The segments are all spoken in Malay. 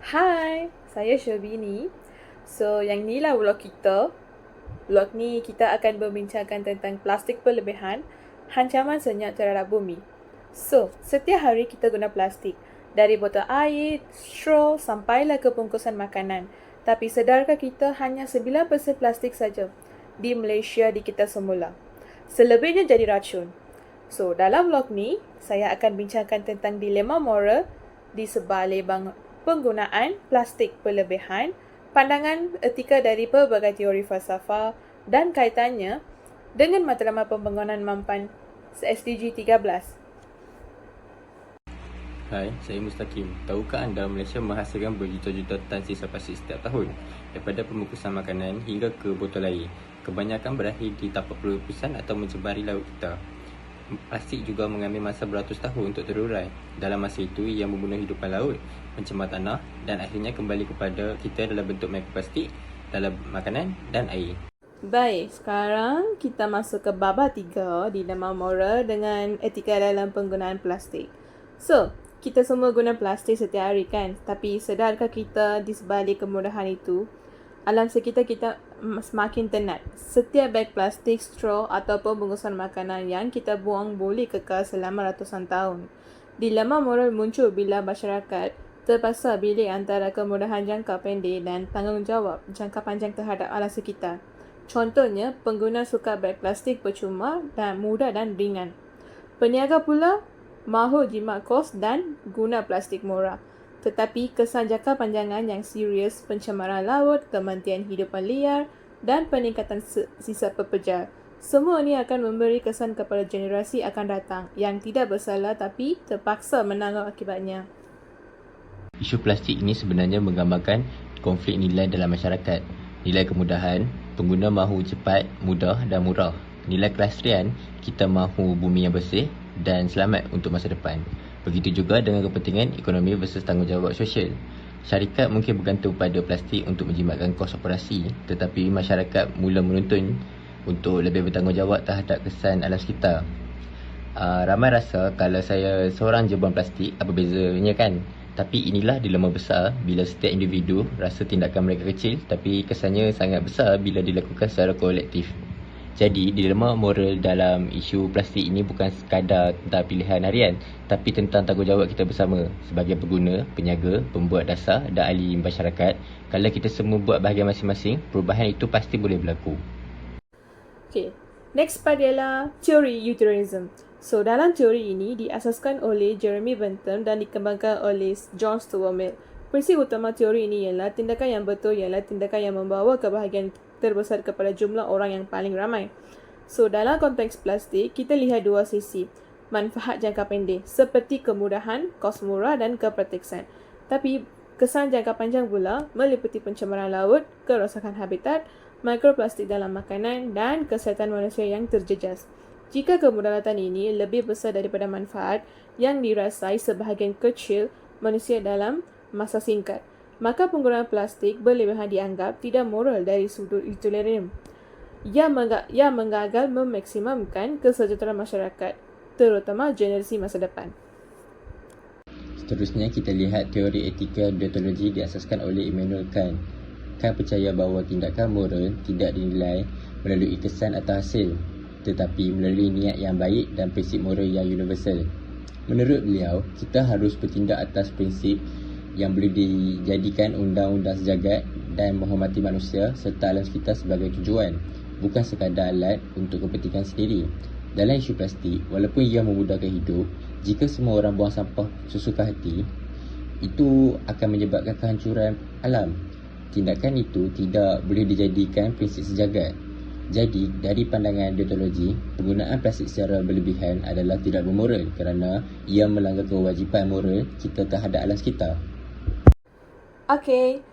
Hai, saya Syabini. So, yang ni lah vlog kita. Vlog ni kita akan membincangkan tentang plastik berlebihan, ancaman senyap terhadap bumi. So, setiap hari kita guna plastik. Dari botol air, straw, sampailah ke bungkusan makanan. Tapi sedarkah kita hanya 9% plastik saja di Malaysia di kita semula. Selebihnya jadi racun. So, dalam vlog ni, saya akan bincangkan tentang dilema moral di sebalik bang- penggunaan plastik berlebihan, pandangan etika dari pelbagai teori falsafah dan kaitannya dengan matlamat pembangunan mampan SDG 13. Hai, saya Mustaqim. Tahukah anda Malaysia menghasilkan berjuta-juta tan sisa plastik setiap tahun? Daripada pembungkusan makanan hingga ke botol air. Kebanyakan berakhir di tapak pelurusan atau mencemari laut kita. Plastik juga mengambil masa beratus tahun untuk terurai. Dalam masa itu, ia membunuh hidupan laut, mencemar tanah dan akhirnya kembali kepada kita dalam bentuk mikroplastik dalam makanan dan air. Baik, sekarang kita masuk ke babak tiga dilema moral dengan etika dalam penggunaan plastik. So, kita semua guna plastik setiap hari kan? Tapi sedarkah kita di sebalik kemudahan itu, alam sekitar kita semakin tenat. Setiap beg plastik, straw ataupun bungkusan makanan yang kita buang boleh kekal selama ratusan tahun. Dilema moral muncul bila masyarakat terpaksa pilih antara kemudahan jangka pendek dan tanggungjawab jangka panjang terhadap alam sekitar. Contohnya, pengguna suka beg plastik percuma dan mudah dan ringan. Peniaga pula mahu jimat kos dan guna plastik murah. Tetapi kesan jangka panjangan yang serius pencemaran laut, kematian hidupan liar dan peningkatan sisa pepejar. Semua ini akan memberi kesan kepada generasi akan datang yang tidak bersalah tapi terpaksa menanggung akibatnya. Isu plastik ini sebenarnya menggambarkan konflik nilai dalam masyarakat. Nilai kemudahan, pengguna mahu cepat, mudah dan murah. Nilai kelestarian, kita mahu bumi yang bersih dan selamat untuk masa depan. Begitu juga dengan kepentingan ekonomi versus tanggungjawab sosial. Syarikat mungkin bergantung pada plastik untuk menjimatkan kos operasi tetapi masyarakat mula menuntun untuk lebih bertanggungjawab terhadap kesan alam sekitar. Uh, ramai rasa kalau saya seorang je buang plastik, apa bezanya kan? Tapi inilah dilema besar bila setiap individu rasa tindakan mereka kecil tapi kesannya sangat besar bila dilakukan secara kolektif. Jadi, dilema moral dalam isu plastik ini bukan sekadar tentang pilihan harian tapi tentang tanggungjawab kita bersama sebagai pengguna, penyaga, pembuat dasar dan ahli masyarakat. Kalau kita semua buat bahagian masing-masing, perubahan itu pasti boleh berlaku. Okay. Next part ialah teori utilitarianism. So, dalam teori ini diasaskan oleh Jeremy Bentham dan dikembangkan oleh John Stuart Mill. Prinsip utama teori ini ialah tindakan yang betul ialah tindakan yang membawa kebahagiaan terbesar kepada jumlah orang yang paling ramai. So, dalam konteks plastik, kita lihat dua sisi. Manfaat jangka pendek seperti kemudahan, kos murah dan keproteksan. Tapi, kesan jangka panjang pula meliputi pencemaran laut, kerosakan habitat, mikroplastik dalam makanan dan kesihatan manusia yang terjejas. Jika kemudaratan ini lebih besar daripada manfaat yang dirasai sebahagian kecil manusia dalam masa singkat, maka penggunaan plastik berlebihan dianggap tidak moral dari sudut utilitarian. Ia, mengga- ia menggagal memaksimumkan kesejahteraan masyarakat, terutama generasi masa depan. Seterusnya kita lihat teori etika deontologi diasaskan oleh Immanuel Kant. Kant percaya bahawa tindakan moral tidak dinilai melalui kesan atau hasil tetapi melalui niat yang baik dan prinsip moral yang universal. Menurut beliau, kita harus bertindak atas prinsip yang boleh dijadikan undang-undang sejagat dan menghormati manusia serta alam sekitar sebagai tujuan bukan sekadar alat untuk kepentingan sendiri. Dalam isu plastik, walaupun ia memudahkan hidup, jika semua orang buang sampah sesuka hati, itu akan menyebabkan kehancuran alam. Tindakan itu tidak boleh dijadikan prinsip sejagat. Jadi, dari pandangan deontologi, penggunaan plastik secara berlebihan adalah tidak bermoral kerana ia melanggar kewajipan moral kita terhadap alam sekitar. Okay.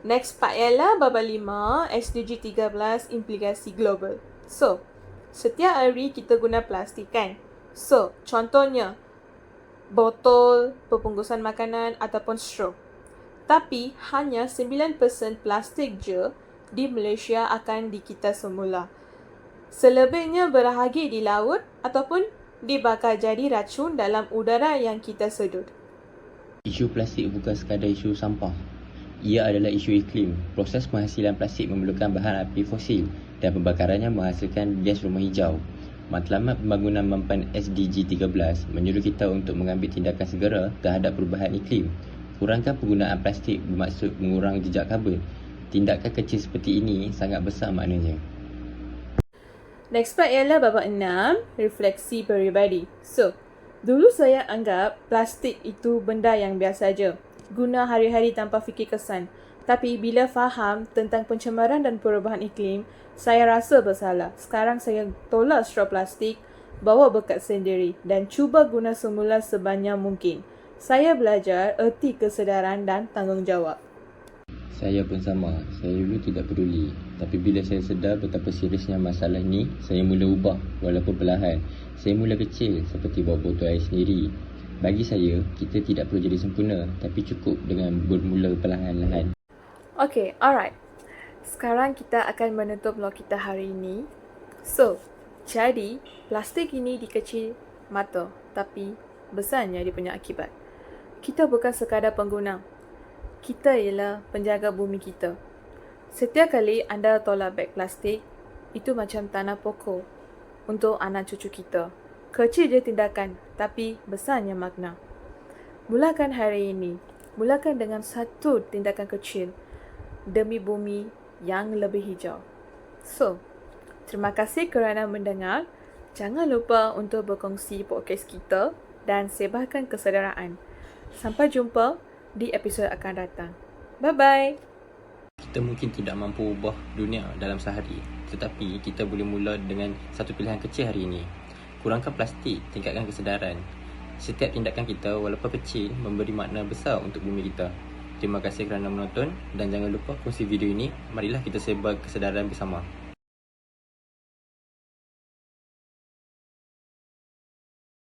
Next part ialah babak 5 SDG 13 implikasi global. So, setiap hari kita guna plastik kan? So, contohnya botol, pembungkusan makanan ataupun straw. Tapi hanya 9% plastik je di Malaysia akan di kita semula. Selebihnya berakhir di laut ataupun dibakar jadi racun dalam udara yang kita sedut. Isu plastik bukan sekadar isu sampah. Ia adalah isu iklim. Proses penghasilan plastik memerlukan bahan api fosil dan pembakarannya menghasilkan gas rumah hijau. Matlamat pembangunan mampan SDG 13 menyuruh kita untuk mengambil tindakan segera terhadap perubahan iklim. Kurangkan penggunaan plastik bermaksud mengurang jejak karbon. Tindakan kecil seperti ini sangat besar maknanya. Next part ialah babak 6, refleksi peribadi. So, dulu saya anggap plastik itu benda yang biasa saja. Guna hari-hari tanpa fikir kesan. Tapi bila faham tentang pencemaran dan perubahan iklim, saya rasa bersalah. Sekarang saya tolak straw plastik, bawa bekat sendiri dan cuba guna semula sebanyak mungkin. Saya belajar erti kesedaran dan tanggungjawab. Saya pun sama. Saya dulu tidak peduli. Tapi bila saya sedar betapa seriusnya masalah ini, saya mula ubah walaupun perlahan. Saya mula kecil seperti bawa botol air sendiri. Bagi saya, kita tidak perlu jadi sempurna tapi cukup dengan bermula perlahan-lahan. Okay, alright. Sekarang kita akan menutup vlog kita hari ini. So, jadi plastik ini dikecil mata tapi besarnya dia punya akibat. Kita bukan sekadar pengguna. Kita ialah penjaga bumi kita. Setiap kali anda tolak beg plastik, itu macam tanah pokok untuk anak cucu kita. Kecil je tindakan, tapi besarnya makna. Mulakan hari ini. Mulakan dengan satu tindakan kecil demi bumi yang lebih hijau. So, terima kasih kerana mendengar. Jangan lupa untuk berkongsi podcast kita dan sebarkan kesedaraan. Sampai jumpa di episod akan datang. Bye-bye. Kita mungkin tidak mampu ubah dunia dalam sehari Tetapi kita boleh mula dengan satu pilihan kecil hari ini Kurangkan plastik, tingkatkan kesedaran. Setiap tindakan kita walaupun kecil memberi makna besar untuk bumi kita. Terima kasih kerana menonton dan jangan lupa kongsi video ini. Marilah kita sebar kesedaran bersama